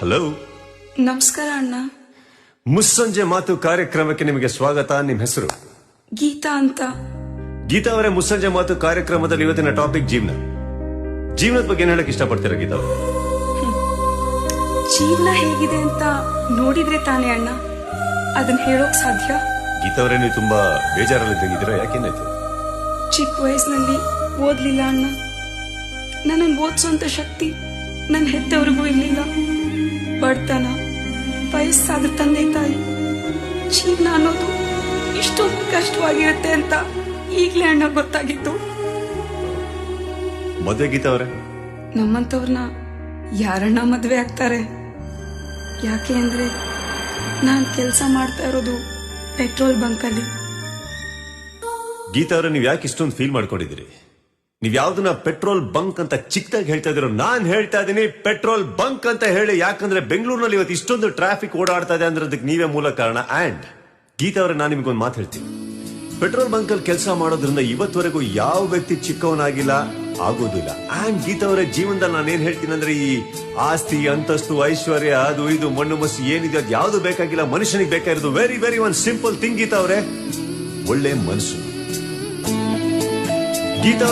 Hello ನಮಸ್ಕಾರ ಅಣ್ಣ. ಮುಸ್ಸಂಜೆ ಮಾತು ಕಾರ್ಯಕ್ರಮಕ್ಕೆ ನಿಮಗೆ ಸ್ವಾಗತ. ನಿಮ್ಮ ಹೆಸರು? ಗೀತಾ ಅಂತ. ಗೀತಾ ಅವರೇ ಮುಸ್ಸಂಜೆ ಮಾತು ಕಾರ್ಯಕ್ರಮದಲ್ಲಿ ಇವತ್ತಿನ ಟಾಪಿಕ್ ಜೀವನ. ಜೀವನದ ಬಗ್ಗೆ ಏನ್ ಹೇಳಕ್ ಇಷ್ಟಪಡ್ತೀರಾ ಗೀತಾ ಅವರೇ? ಜೀವನ ಹೇಗಿದೆ ಅಂತ ನೋಡಿದ್ರೆ ತಾನೇ ಅಣ್ಣ. ಅದನ್ನ ಹೇಳೋಕ್ ಸಾಧ್ಯ? ಗೀತಾ ಅವರೇ ನೀವು ತುಂಬಾ ಬೇಜಾರಲ್ಲಿ ತೆಗಿದಿರಾ ಯಾಕೇನಾಯ್ತು? ಚಿಕ್ಕ ವಯಸ್ಸಿನಲ್ಲಿ ಓದ್ಲಿಲ್ಲ ಅಣ್ಣ. ನನ್ನನ್ನು ಓದಿಸೋಂತ ಶಕ್ತಿ ನನ್ನ ಹೆತ್ತವ್ರಿಗೂ ಇರ್ಲಿಲ್ಲ. ಬಡತನ ವಯಸ್ಸಾದ ತಂದೆ ತಾಯಿ ಜೀವನ ಅನ್ನೋದು ಇಷ್ಟೊಂದು ಕಷ್ಟವಾಗಿರುತ್ತೆ ಅಂತ ಈಗಲೇ ಅಣ್ಣ ಗೊತ್ತಾಗಿತ್ತು. ಮದುವೆ ಗೀತವ್ರೆ ನಮ್ಮಂತವ್ರನ್ನ ಯಾರಣ್ಣ ಮದುವೆ ಆಗ್ತಾರೆ? ಯಾಕೆ ಅಂದ್ರೆ ನಾನ್ ಕೆಲಸ ಮಾಡ್ತಾ ಇರೋದು ಪೆಟ್ರೋಲ್ ಬಂಕಲ್ಲಿ. ಗೀತಾ ಅವ್ರೆ ನೀವು ಯಾಕೆ ಇಷ್ಟೊಂದು ಫೀಲ್ ಮಾಡ್ಕೊಂಡಿದ್ದೀರಿ? ನೀವ್ ಯಾವ್ದನ್ನ ಪೆಟ್ರೋಲ್ ಬಂಕ್ ಅಂತ ಚಿಕ್ಕದಾಗಿ ಹೇಳ್ತಾ ಇದ್ರು ನಾನ್ ಹೇಳ್ತಾ ಇದೀನಿ ಪೆಟ್ರೋಲ್ ಬಂಕ್ ಅಂತ ಹೇಳಿ, ಯಾಕಂದ್ರೆ ಬೆಂಗಳೂರಿನಲ್ಲಿ ಇವತ್ತು ಇಷ್ಟೊಂದು ಟ್ರಾಫಿಕ್ ಓಡಾಡ್ತಾ ಇದೆ ಅಂದ್ರೆ ಅದಕ್ಕೆ ನೀವೇ ಮೂಲ ಕಾರಣ. ಅಂಡ್ ಗೀತಾ ಅವರೇ, ನಾನು ನಿಮ್ಗೊಂದು ಮಾತು ಹೇಳ್ತೀನಿ. ಪೆಟ್ರೋಲ್ ಬಂಕ್ ಅಲ್ಲಿ ಕೆಲಸ ಮಾಡೋದ್ರಿಂದ ಇವತ್ತವರೆಗೂ ಯಾವ ವ್ಯಕ್ತಿ ಚಿಕ್ಕವನಾಗಿಲ್ಲ, ಆಗೋದಿಲ್ಲ. ಅಂಡ್ ಗೀತಾ ಅವರ, ಜೀವನದಲ್ಲಿ ನಾನು ಏನ್ ಹೇಳ್ತೀನಿ ಅಂದ್ರೆ, ಈ ಆಸ್ತಿ, ಅಂತಸ್ತು, ಐಶ್ವರ್ಯ, ಅದು ಇದು, ಮಣ್ಣು ಮಸ್ಸು ಏನಿದೆ ಅದು ಯಾವ್ದು ಬೇಕಾಗಿಲ್ಲ, ಮನುಷ್ಯನಿಗೆ ಬೇಕಾಗಿರೋದು very very one simple thing Geetha ಅವರೇ. ಒಳ್ಳೆ ಮನಸ್ಸು. ಗೀತಾ